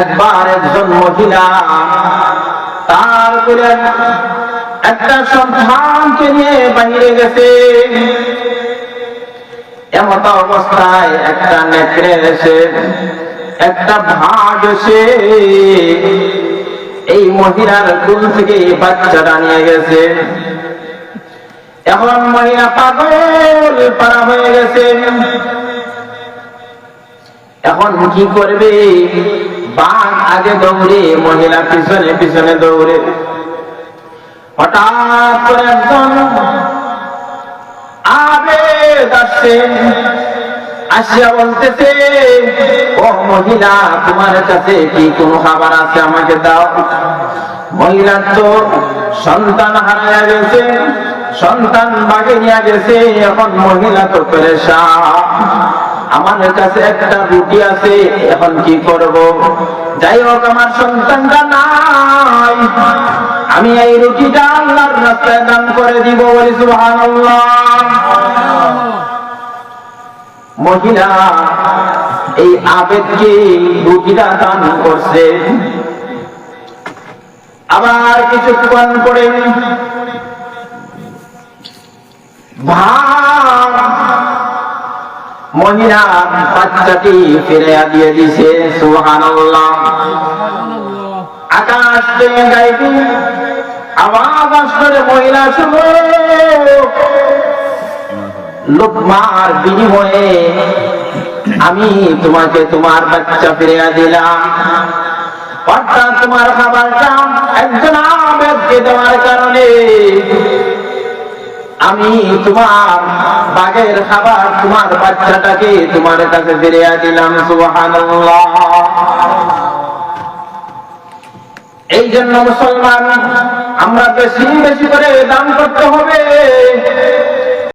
একবার একজন মহিলা তার করে একটা সন্তানকে নিয়ে বাইরে গেছে। এমত অবস্থায় একটা নেকড়ে এসে, একটা ভাগ এসে এই মহিলার কুল থেকে বাচ্চাটা নিয়ে গেছে। এখন মহিলা পাগল। পারা হয়ে গেছে। এখন কি করবে? বাঘ আগে দৌড়ে, মহিলা পিছনে পিছনে দৌড়ে। হঠাৎ করে একজন আবেদ আসছে, আসিয়া বলতেছে, ও মহিলা, তোমার কাছে কি কোনো খাবার আছে? আমাকে দাও। মহিলা তো সন্তান হারাইয়া গেছে। সন্তান বাগে নিয়ে গেছে, এখন মহিলা তো পেরেশান আমার কাছে একটা রুটি আছে, এখন কি করব? যাই হোক আমার সন্তানটা নাই। আমি এই রুটিটা আল্লাহর রাস্তায় দান করে দিব বলি সুবহানাল্লাহ। মহিলা এই আবেদকে রুটিটা দান করছে। আবার কিছুক্ষণ ভাব লোকমার বিনিময়ে আমি তোমাকে, তোমার বাচ্চা ফিরে দিলাম অর্থাৎ তোমার খাবারটা একজন আবেদকে দেওয়ার কারণে আমি তোমার বাগের খাবার, তোমার বাচ্চাটাকে তোমার কাছে ফিরে দিলাম, সুবহানাল্লাহ। এই জন্য মুসলমান, আমরা বেশি বেশি করে দান করতে হবে।